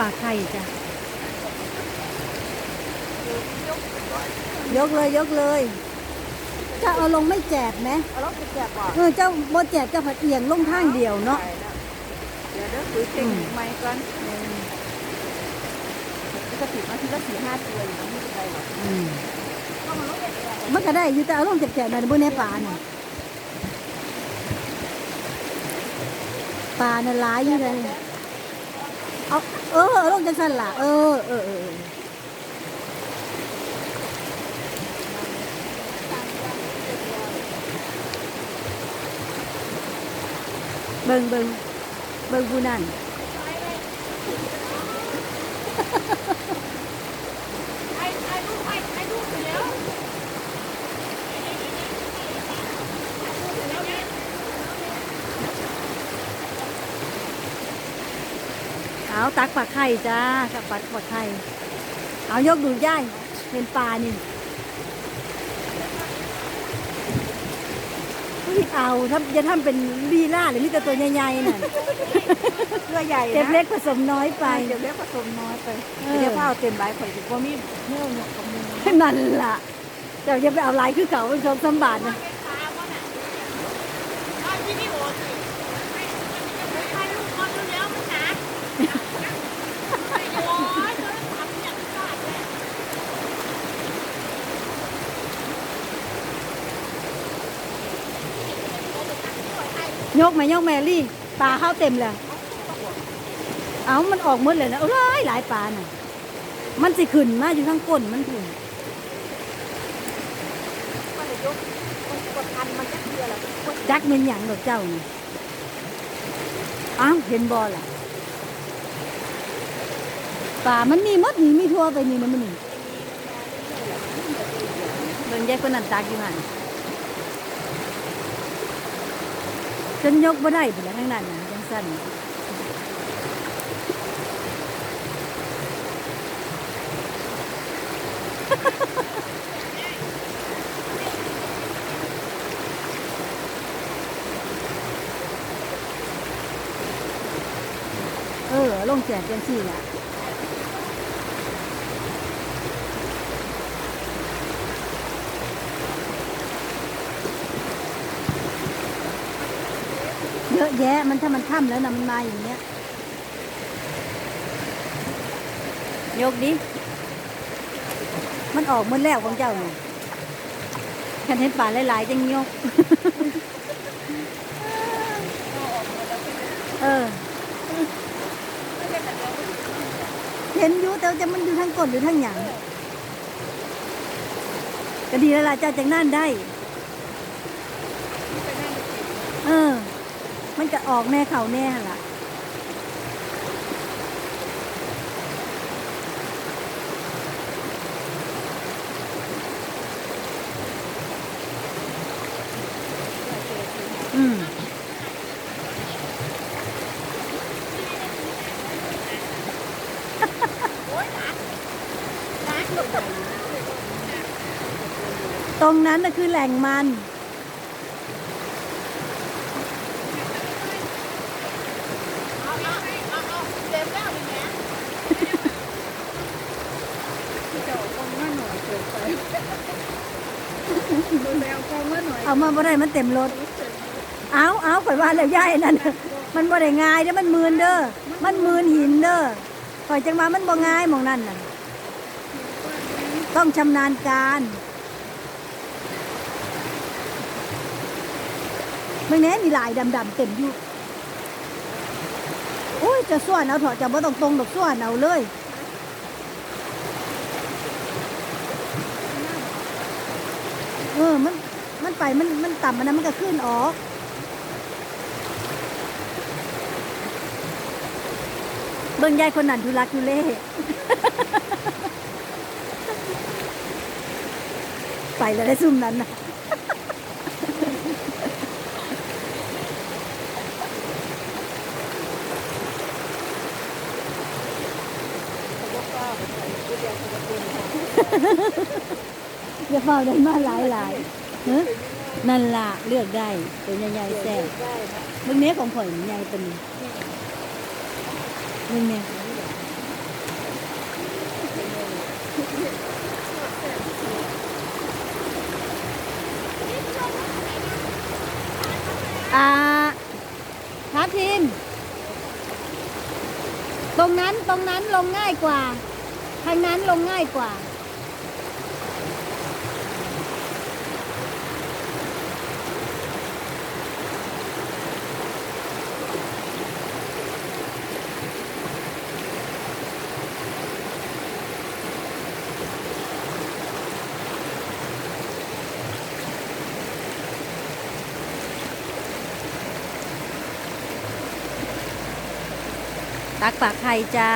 ปลาไข่จ้ะ ยกเลยยกเลยจะเอาลงไม่แจกไหมเอาแล้วไปแจกก่อนเออเจ้าบ่แจกเจ้าผัดเอียงลงทางเดียวเนาะเดี๋ยวเดี๋ยวคุยเก่งไหมก่อนก็ติดมาทีละสี่ห้าตัวอยู่ไม่เป็นไรหรอกอืมก็มันต้องแจกมันก็ได้อยู่แต่เอาลงแจกๆหน่อยบนในป่าน่ะป่าน่ะหลายอยู่เลย เอาเออเอาลงจังสันล่ะเออเออเออเออเบิ่งเบิ่งเบิ่งผู้นั่น ไอ้ไอ้ลูกไอ้ไอ้ลูกไปแล้ว เอา ตักปลาไข่จ้ากับปัดปลาไข่เอายกดูย่ายเป็นปลานี่อุ๊ยเอาถ้าจะทำเป็นลีล่าหรือมีแต่ตัวใหญ่ๆน่ะตัวใหญ่เต็มเล็กผสมน้อยไปไปเดี๋ยวเล็กผสมน้อยไปเออเดี๋ยวข้าวเต็มใบข่อยถือว่ามีเนื้อหนกกับมือนั่นล่ะเจ้าจะไปเอาลายคือเขาเป็นสองสามบาทนะ เป็นตาว่าน่ะเอาวิดีโอสิให้ให้ให้ลูกคนเร็วๆมันหนาโอ้ยโทรศัพท์อย่างนี้เลย ยกไหมยกแมรี่ปลาเข้าเต็มเลยเอามันออกหมดเลยนะโอ้ยหลายปลาน่ะ มันสิขึ้นมาอยู่ข้างก้นมันขึ้นจักดทันมันจะเกลือแหละกดจักเป็นอย่างดอกเจ้านี่อ้าวเห็นบอล่ะป่ามันมีมดนี่มีทั่วไปนี่นมันนี่เบิ่งแยกคนนั้นตากอยู่หัน จนยกบ่ได้พุ่นละทั้งนั้นนะจังซั่นเออลงแจกจังซี่แหละ ยอะแยะ มันถ้ามันค่ำแล้วนะมันมาอย่างเงี้ย ยกดิ มันออกหมดแล้วของเจ้าเนี่ยคันเห็นป่าหลายๆจังยก เออ เห็นอยู่แต่ว่าจะมันอยู่ทางก้นหรือทางหยังก็ดีแล้วล่ะเจ้าจากนั่นได้ เออ มันจะออกแน่เข่าแน่หั่นล่ะอืมตรงนั้นน่ะคือแหล่งมัน เอาเอาเอาเอาเต็มแล้วนี่แหละ เจ้าคง มาหน่อยเกินไปดูแลคงมาหน่อยเอามาบ่ได้มันเต็มรถ เอาเอาข่อยว่าแล้วย่ายนั่น มันบ่ได้ง่ายเด้อมันมืนเด้อ มันมืนหินเด้อข่อยจังมามันบ่ง่ายหมองนั่นน่ะ ต้องชำนาญการเมื่อนี้มีลายดำๆเต็มอยู่โอ้ยจะส่วนเอาเถอะจะบ่ต้องตรงดอกส่วนเอาเลย ออ มัน มันไป มัน มันต่ำมันนะมันก็ขึ้นออก เบิ่งยายคนนั้นทุลักทุเลไปแล้วได้ซุ่มนั้นนะ อยาเฝ้าได้มาหลายหลายเฮ้นั่นล่ะเลือกได้เป็นใหญ่ๆแซ่บมึงเนี้ยของข่อยใหญ่เป็นี้มึงเนี้ยอ่าน้าทีมตรงนั้นตรงนั้นลงง่ายกว่า ทางนั้นลงง่ายกว่า ตักปากไข่จ้า